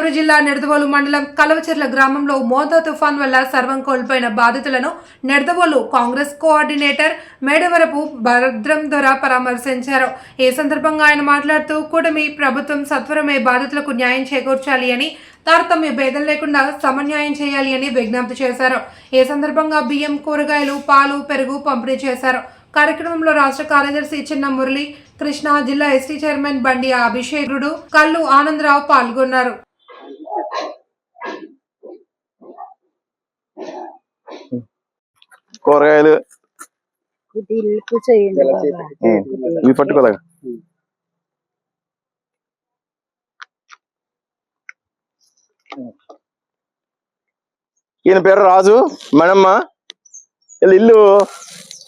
గోదావరి జిల్లా నిడదవోలు మండలం కలవచెర్ల గ్రామంలో మోతా తుఫాన్ వల్ల సర్వం కోల్పోయిన బాధితులను నిడదవోలు కాంగ్రెస్ కోఆర్డినేటర్ మేడవరపు భద్రం ద్వారా పరామర్శించారు. ఈ సందర్భంగా ఆయన మాట్లాడుతూ కూటమి ప్రభుత్వం సత్వరమే బాధితులకు న్యాయం చేకూర్చాలి అని తారతమ్య భేదం లేకుండా సమన్యాయం చేయాలి అని విజ్ఞప్తి చేశారు. ఈ సందర్భంగా బియ్యం కూరగాయలు పాలు పెరుగు పంపిణీ చేశారు. కార్యక్రమంలో రాష్ట్ర కార్యదర్శి చిన్న మురళి కృష్ణ జిల్లా ఎస్టీ చైర్మన్ బండి అభిషేకుడు కల్లు ఆనందరావు పాల్గొన్నారు. కూరగాయలు ఇవి పట్టుకోలేక ఈయన పేరు రాజు మేడమ్మ. వీళ్ళ ఇల్లు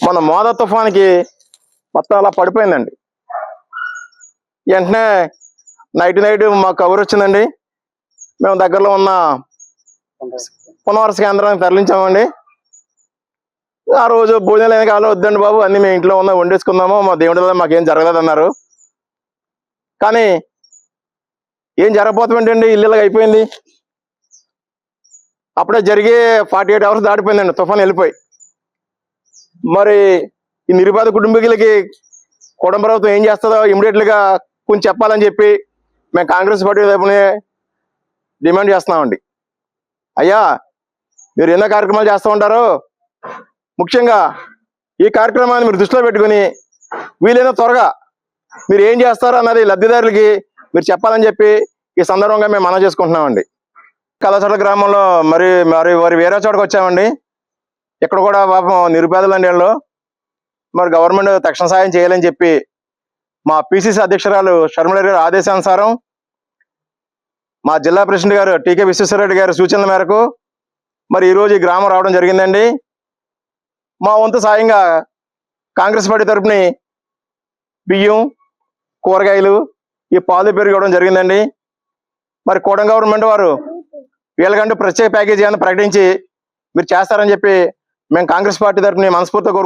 మన మోద తుఫానికి మొత్తం అలా పడిపోయిందండి. వెంటనే నైట్ నైట్ మాకు కవర్ వచ్చిందండి. మేము దగ్గరలో ఉన్న పునర్వస కేంద్రానికి తరలించామండి. ఆ రోజు భోజనాలు ఏం కాలం వద్దండి బాబు అన్ని మేము ఇంట్లో ఉన్నా వండేసుకుందాము మా దేవుడి వల్ల మాకేం జరగలేదు అన్నారు కానీ ఏం జరగపోతుందండి ఇల్లు అయిపోయింది. అప్పుడే జరిగి ఫార్టీ ఎయిట్ అవర్స్ దాటిపోయిందండి తుఫాన్ వెళ్ళిపోయి. మరి ఈ నిరుపేద కుటుంబీకులకి కుటుంబ ప్రభుత్వం ఏం చేస్తుందో ఇమీడియట్గా కొంచెం చెప్పాలని చెప్పి మేము కాంగ్రెస్ పార్టీ తరపునే డిమాండ్ చేస్తున్నామండి. అయ్యా మీరు ఎన్నో కార్యక్రమాలు చేస్తూ ఉంటారో ముఖ్యంగా ఈ కార్యక్రమాన్ని మీరు దృష్టిలో పెట్టుకుని వీలైన త్వరగా మీరు ఏం చేస్తారు అన్నది లబ్ధిదారులకి మీరు చెప్పాలని చెప్పి ఈ సందర్భంగా మేము మనం చేసుకుంటున్నామండి. కలచోట గ్రామంలో మరి మరి వారి వేరే చోటకు వచ్చామండి. ఇక్కడ కూడా పాపం నిరుపేదలండి వీళ్ళు. మరి గవర్నమెంట్ తక్షణ సాయం చేయాలని చెప్పి మా పిసిసి అధ్యక్షురాలు షర్మిల గారి ఆదేశానుసారం మా జిల్లా ప్రెసిడెంట్ గారు టీకే విశ్వేశ్వరరెడ్డి గారి సూచనల మేరకు మరి ఈరోజు ఈ గ్రామం రావడం జరిగిందండి. మా వంతు సాయంగా కాంగ్రెస్ పార్టీ తరపుని బియ్యం కూరగాయలు ఈ పాలు పెరుగు జరిగిందండి. మరి కోడం గవర్నమెంట్ వారు వీళ్ళకంటూ ప్రత్యేక ప్యాకేజీ అని ప్రకటించి మీరు చేస్తారని చెప్పి మేము కాంగ్రెస్ పార్టీ తరపుని మనస్ఫూర్తిగా కోరుకుంటున్నాం.